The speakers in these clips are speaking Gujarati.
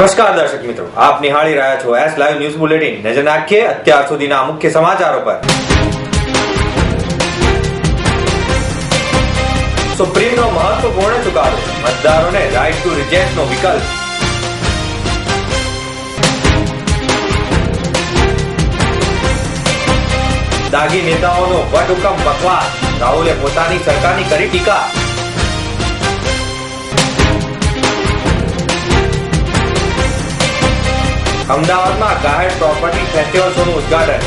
નમસ્કાર દર્શક મિત્રો, આપ નિહાળી રહ્યા છો એસ લાઈવ ન્યૂઝ બુલેટિન નજર નાખીએ અત્યાર સુધીના મુખ્ય સમાચારો પર. સુપ્રીમનો મહત્વપૂર્ણ ચુકાદો, મતદારોને રાઇટ ટુ રિજેક્ટનો વિકલ્પ. દાગી નેતાઓનો વટહુકમ બકવાસ, રાહુલે પોતાની સરકારની કરી ટીકા. અમદાવાદમાં ગાહેડ પ્રોપર્ટી ફેસ્ટિવલ ઉદ્ઘાટન.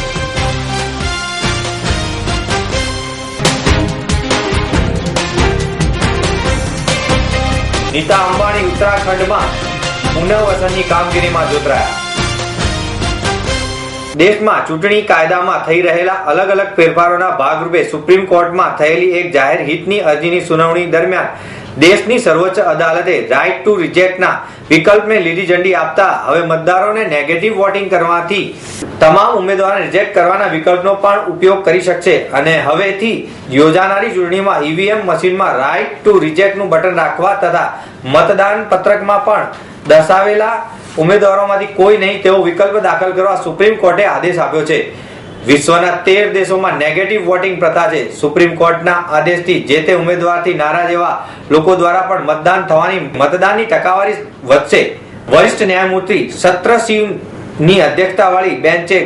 નીતા અંબાણી ઉત્તરાખંડમાં પુનઃવસનની કામગીરીમાં જોતરાયા. દેશમાં ચૂંટણી કાયદામાં થઈ રહેલા અલગ અલગ ફેરફારોના ભાગરૂપે સુપ્રીમ કોર્ટમાં થયેલી એક જાહેર હિતની અરજીની સુનાવણી દરમિયાન દેશની સર્વોચ્ચ અદાલતે રાઇટ ટુ રિજેક્ટના વિકલ્પને લીલી ઝંડી આપતા હવે મતદારોને નેગેટિવ વોટિંગ કરવાથી તમામ ઉમેદવારને રિજેક્ટ કરવાના વિકલ્પનો પણ ઉપયોગ કરી શકશે. અને હવેથી યોજાનારી ચૂંટણીમાં ઈવીએમ મશીનમાં રાઇટ ટુ રિજેક્ટનું બટન રાખવા તથા મતદાન પત્રકમાં પણ દર્શાવેલા ઉમેદવારોમાંથી કોઈ નહીં તેવો વિકલ્પ દાખલ કરવા સુપ્રીમ કોર્ટે આદેશ આપ્યો છે. વિશ્વના તેર દેશોમાં નેગેટિવ વોટિંગ પ્રથા છે. સુપ્રીમ કોર્ટના આદેશથી જે તે ઉમેદવારથી નારાજ એવા લોકો દ્વારા પણ મતદાન થવાની, મતદાનની ટકાવારી વધશે. વરિષ્ઠ ન્યાયમૂર્તિ સત્રસિંહની અધ્યક્ષતાવાળી બેન્ચે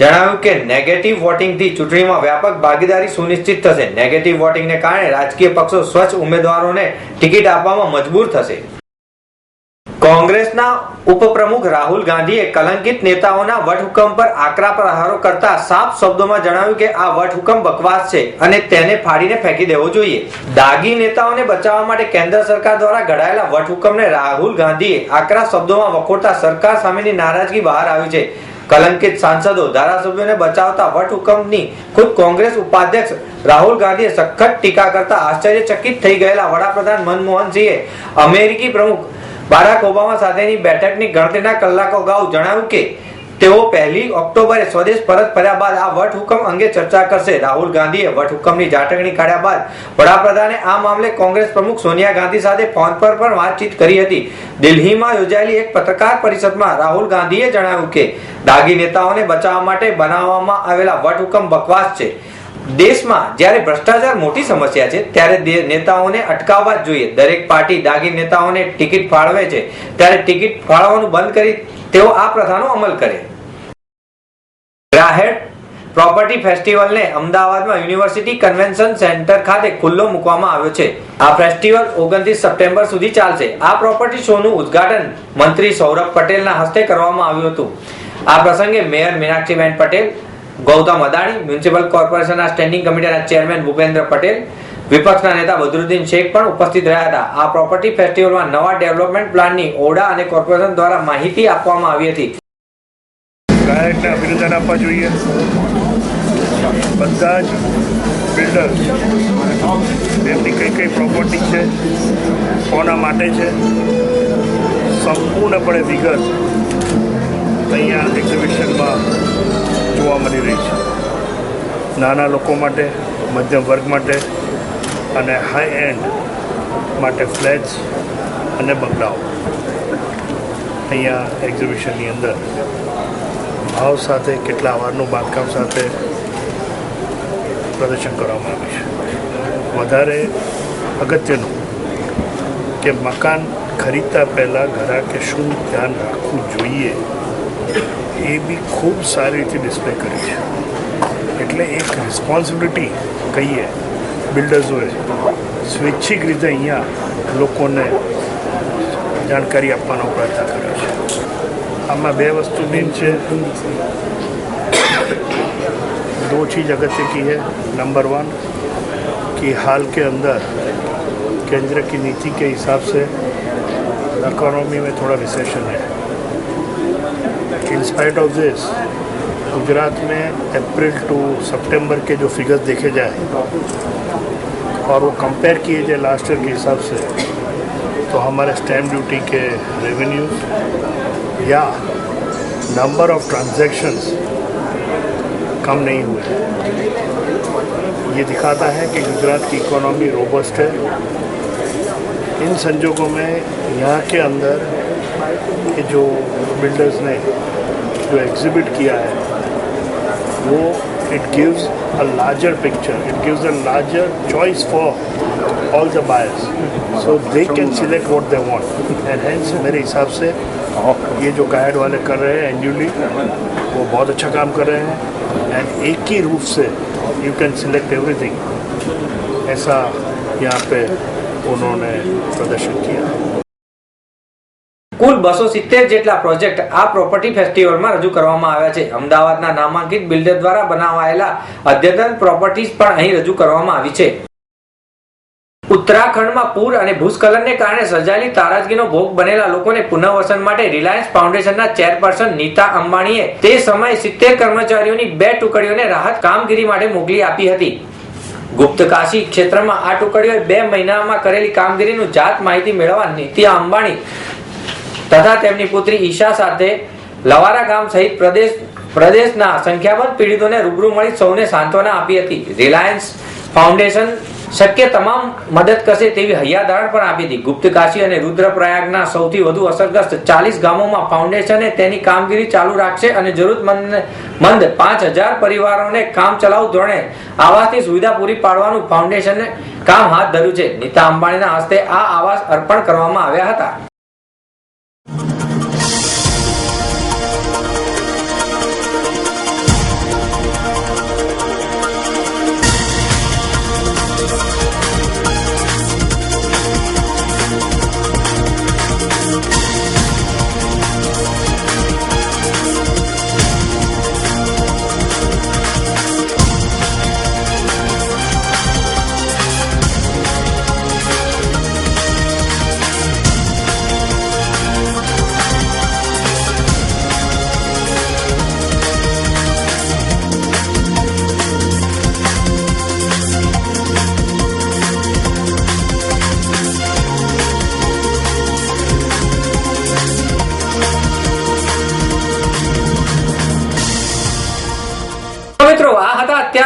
જણાવ્યું કે નેગેટિવ વોટિંગથી ચૂંટણીમાં વ્યાપક ભાગીદારી સુનિશ્ચિત થશે. નેગેટિવ વોટિંગને કારણે રાજકીય પક્ષો સ્વચ્છ ઉમેદવારોને ટિકિટ આપવામાં મજબૂર થશે. કોંગ્રેસના ઉપપ્રમુખ રાહુલ ગાંધીએ કલંકિત નેતાઓના વટહુકમ પર આકરા પ્રહારો કરતા સાફ શબ્દોમાં જણાવ્યું કે આ વટહુકમ બકવાસ છે અને તેને ફાડીને ફેંકી દેવો જોઈએ. દાગી નેતાઓને બચાવવા માટે કેન્દ્ર સરકાર દ્વારા ઘડાયેલા વટહુકમને રાહુલ ગાંધીએ આકરા શબ્દોમાં વખોડતા સરકાર સામેની નારાજગી બહાર આવી છે. કલંકિત સાંસદો, ધારાસભ્યોને બચાવતા વટહુકમની ખુદ કોંગ્રેસ ઉપાધ્યક્ષ રાહુલ ગાંધીએ સખત ટીકા કરતા આશ્ચર્યચકિત થઈ ગયેલા વડાપ્રધાન મનમોહન સિંહે અમેરિકી પ્રમુખ બારાક ઓબામા સાથેની બેઠકની ગણતરીના કલાકો અગાઉ જણાવ્યું કે તેઓ પહેલી ઓક્ટોબરે સ્વદેશ પરત ફર્યા બાદ આ વટહુકમ અંગે ચર્ચા કરશે. રાહુલ ગાંધીએ વટહુકમની જાટકણી કાઢ્યા બાદ વડાપ્રધાને આ મામલે કોંગ્રેસ પ્રમુખ સોનિયા ગાંધી સાથે ફોન પર પણ વાતચીત કરી હતી. દિલ્હીમાં યોજાયેલી એક પત્રકાર પરિષદમાં રાહુલ ગાંધીએ જણાવ્યું કે, દાગી નેતાઓને બચાવવા માટે બનાવવામાં આવેલા વટહુકમ બકવાસ છે. દેશમાં જ્યારે ભ્રષ્ટાચાર મોટી સમસ્યા છે, ત્યારે નેતાઓને અટકાવવા જ જોઈએ. દરેક પાર્ટી દાગી નેતાઓને ટિકિટ ફાળવે છે. ત્યારે ટિકિટ ફાળવવાનું બંધ કરી તેઓ આ પ્રથાનો અમલ કરે. ગ્રાહેડ પ્રોપર્ટી ફેસ્ટિવલને અમદાવાદમાં યુનિવર્સિટી કન્વેન્શન સેન્ટર ખાતે ખુલ્લો મૂકવામાં આવ્યો છે. આ ફેસ્ટિવલ ઓગણત્રીસ સપ્ટેમ્બર સુધી ચાલશે. આ પ્રોપર્ટી શોનું ઉદ્ઘાટન મંત્રી સૌરભ પટેલના હસ્તે કરવામાં આવ્યું હતું. આ પ્રસંગે મેયર મીનાક્ષીબેન પટેલ ગૌતમ અદાણી, મ્યુનિસિપલ કોર્પોરેશનના સ્ટેન્ડિંગ કમિટીના ચેરમેન ભૂપેન્દ્ર પટેલ, વિપક્ષના નેતા બદરુદ્દીન શેખ પણ ઉપસ્થિત રહ્યા હતા. આ પ્રોપર્ટી ફેસ્ટિવલમાં નવા ડેવલપમેન્ટ પ્લાનની ઓડા અને કોર્પોરેશન દ્વારા માહિતી આપવામાં આવી હતી. અભિનંદન આપવા જોઈએ. બધા જ બિલ્ડર તેમની કઈ કઈ પ્રોપર્ટી છે, કોના માટે છે, સંપૂર્ણપણે વિગત અહીંયા એક્ઝિબિશનમાં જોવા મળી રહી છે. નાના લોકો માટે, મધ્યમ વર્ગ માટે અને હાઈ એન્ડ માટે ફ્લેટ્સ અને બંગલાઓ. અહીંયા એક્ઝિબિશનની અંદર ભાવ સાથે કેટલા વારનું બાંધકામ સાથે પ્રદર્શન કરવામાં આવ્યું છે. વધારે અગત્યનું કે મકાન ખરીદતા પહેલાં ગ્રાહકે શું ધ્યાન રાખવું જોઈએ એ બી ખૂબ સારી રીતે ડિસ્પ્લે કરી છે એટલે એક રિસ્પોન્સિબિલિટી કહીએ બિલ્ડર્સોએ સ્વૈચ્છિક રીતે અહીંયા લોકોને જાણકારી આપવાનો પ્રયત્ન કર્યો છે આમાં બે वस्तु मेन છે दो चीज़ अगत्य की है नंबर वन कि हाल के अंदर केंद्र की नीति के हिसाब से इकोनॉमी में थोड़ा रिसेशन है in spite of this Gujarat में अप्रैल टू सितंबर के जो फिगर्स देखे जाए, और वो कंपेयर किए जाए लास्ट ईयर के हिसाब से तो हमारे स्टैम्प ड्यूटी के रेवेन्यूज या नंबर ऑफ़ ट्रांजैक्शंस कम नहीं हुए ये दिखाता है कि गुजरात की इकोनॉमी रोबस्ट है। इन संजोगों में यहाँ के अंदर जो बिल्डर्स ने जो एग्जिबिट किया है, वो it gives a larger picture it gives a larger choice for all the buyers so they can select what they want and hence मेरे हिसाब से, ये जो गाइड वाले कर रहे हैं एंजुअली वो बहुत अच्छा काम कर रहे हैं। एंड एक ही रूप से यू कैन सिलेक्ट एवरीथिंग ऐसा यहाँ पे उन्होंने प्रदर्शन किया। કુલ બસો સિત્તેર જેટલા પ્રોજેક્ટ આ પ્રોપર્ટી ફેસ્ટિવલમાં રજૂ કરવામાં આવ્યા છે. અમદાવાદના નામાંકિત બિલ્ડર દ્વારા બનાવાયેલા અદ્યતન પ્રોપર્ટીઝ પણ અહીં રજૂ કરવામાં આવી છે. ઉત્તરાખંડમાં પૂર અને ભૂસ્ખલનને કારણે સર્જાયેલી તારાજગીનો ભોગ બનેલા લોકોને પુનઃવસન માટે રિલાયન્સ ફાઉન્ડેશનના ચેરપર્સન નીતા અંબાણીએ તે સમયે સિત્તેર કર્મચારીઓની બે ટુકડીઓને રાહત કામગીરી માટે મોકલી આપી હતી. ગુપ્તકાશી ક્ષેત્રમાં આ ટુકડીઓએ બે મહિનામાં કરેલી કામગીરીનું જાત માહિતી મેળવવા નીતિ અંબાણી તથા તેમની પુત્રી ઈશા સાથે લવારા ગામ સહિત પ્રદેશ, પ્રદેશના સંખ્યાબંધ પીડિતોને રૂબરૂ મળી સૌને સાંત્વના આપી હતી. રિલાયન્સ ફાઉન્ડેશન શક્ય તમામ મદદ કરશે તેવી હૈયાધારણ પણ આપી હતી. ગુપ્તકાશી અને રુદ્રપ્રયાગના સૌથી વધુ અસરગ્રસ્ત ચાલીસ ગામોમાં ફાઉન્ડેશને તેની કામગીરી ચાલુ રાખશે અને જરૂરતમંદ, મંદ પાંચ હજાર પરિવારોને કામ ચલાવ ધોરણે આવાસની સુવિધા પૂરી પાડવાનું ફાઉન્ડેશને કામ હાથ ધર્યું છે. નીતા અંબાણીના હસ્તે આ આવાસ અર્પણ કરવામાં આવ્યા હતા.